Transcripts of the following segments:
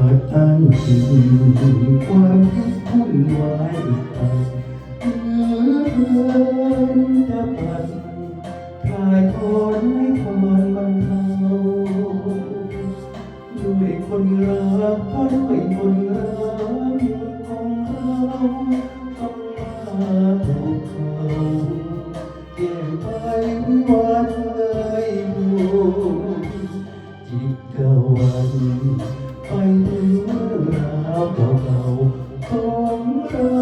อันที่ความคิดวุ่นวายไปเหลือเกินจะปัดคลายทอนให้ทอนบรรเทาด้วยคนรักเพราะด้วยคนรักของเราต้องมาาวเก่าๆของเรา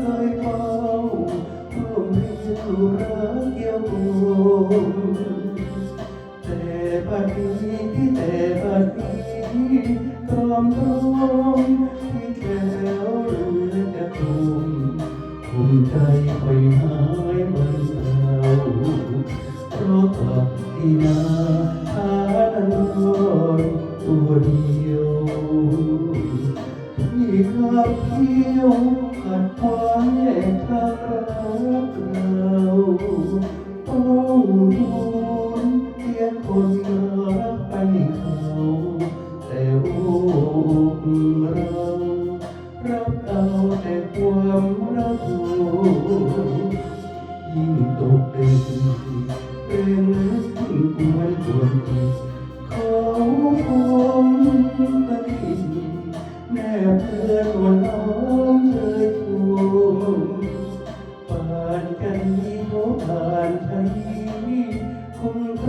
เคยเฝ้าร่วมให้สู่รักเกี่ยวโยงแต่บัดนี้ที่แต่บัดนี้ตรอมตรอมที่แล้วเหลือแต่ภูมิภูมิใจคอยหายวันเราเพราะกับดีนาหาอันรอยตัวดี เที่ยวขัดขวางแยทางรักเราต้องทนเพียงคนรักไปเขาแต่โอ้เรารับเอาแต่ความรักยิ่งตกดึกเป็นยิ่งกวนกวนอีกเขา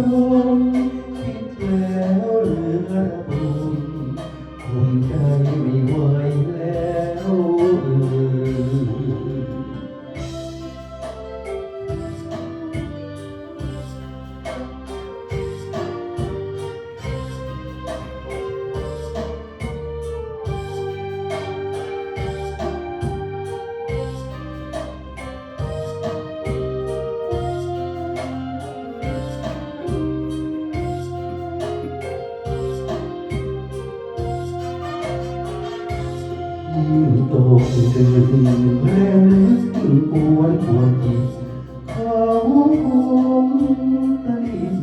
ค ตกตื่นเร็วนึกปวดปวดจิตเขาคงตะลิ่ง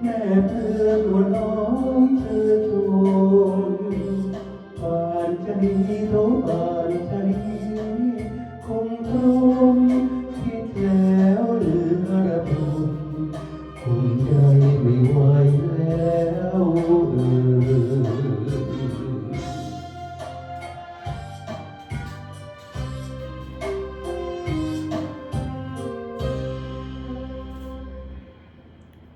แม่เพื่อนว่นน้องเธอจนผ่านจะดีเท่าไห